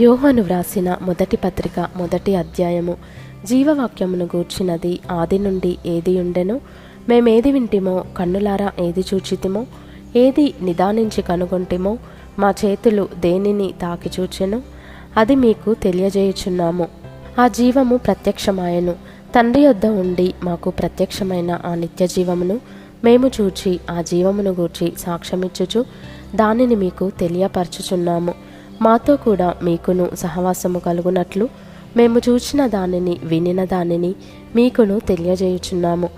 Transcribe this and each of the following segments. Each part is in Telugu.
యోహాను వ్రాసిన మొదటి పత్రిక మొదటి అధ్యాయము. జీవవాక్యమును గూర్చినది ఆది నుండి ఏది ఉండెను? మేమేది వింటిమో కన్నులారా ఏది చూచితిమో? ఏది నిదానించి కనుగొంటిమో? మా చేతులు దేనిని తాకి చూచెను అది మీకు తెలియజేయుచున్నాము. ఆ జీవము ప్రత్యక్షమాయను. తండ్రి యొద్ద ఉండి మాకు ప్రత్యక్షమైన ఆ నిత్య జీవమును మేము చూచి ఆ జీవమును గూర్చి సాక్ష్యమిచ్చుచు దానిని మీకు తెలియపరచుచున్నాము. మాతో కూడా మీకును సహవాసము కలుగునట్లు మేము చూచిన దానిని వినిన దానిని మీకును తెలియజేయుచున్నాము.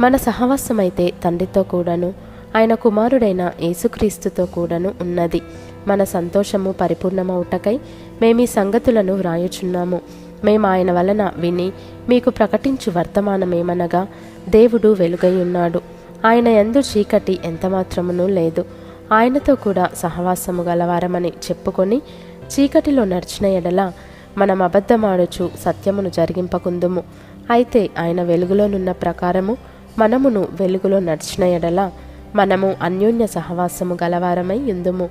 మన సహవాసమైతే తండ్రితో కూడాను ఆయన కుమారుడైన యేసుక్రీస్తుతో కూడాను ఉన్నది. మన సంతోషము పరిపూర్ణమవుటకై మేము ఈ సంగతులను వ్రాయుచున్నాము. మేము ఆయన వలన విని మీకు ప్రకటించు వర్తమానమేమనగా దేవుడు వెలుగై ఉన్నాడు. ఆయన ఎందు చీకటి ఎంతమాత్రమునూ లేదు. ఆయనతో కూడా సహవాసము గలవారమని చెప్పుకొని చీకటిలో నడిచిన ఎడల మనం అబద్ధమాడుచు సత్యమును జరిగింపకుందుము. అయితే ఆయన వెలుగులోనున్న ప్రకారము మనమును వెలుగులో నడిచిన ఎడల మనము అన్యోన్య సహవాసము గలవారమై ఎందుము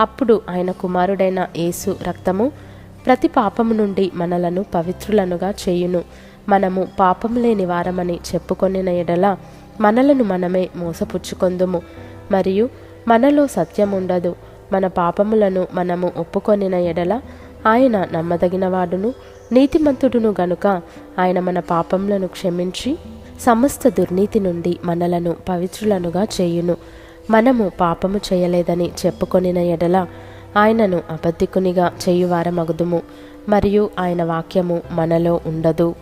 అప్పుడు ఆయన కుమారుడైన యేసు రక్తము ప్రతి పాపము నుండి మనలను పవిత్రులనుగా చేయును. మనము పాపము లేని వారమని చెప్పుకొనిన ఎడల మనలను మనమే మోసపుచ్చుకొందుము. మరియు మనలో సత్యం ఉండదు మన పాపములను మనము ఒప్పుకొనిన ఎడల ఆయన నమ్మదగినవాడును. నీతిమంతుడును గనుక ఆయన మన పాపములను క్షమించి సమస్త దుర్నీతి నుండి మనలను పవిత్రులనుగా చేయును. మనము పాపము చేయలేదని చెప్పుకొనిన ఎడల ఆయనను అబద్ధికునిగా చేయువారమగుదుము. మరియు ఆయన వాక్యము మనలో ఉండదు.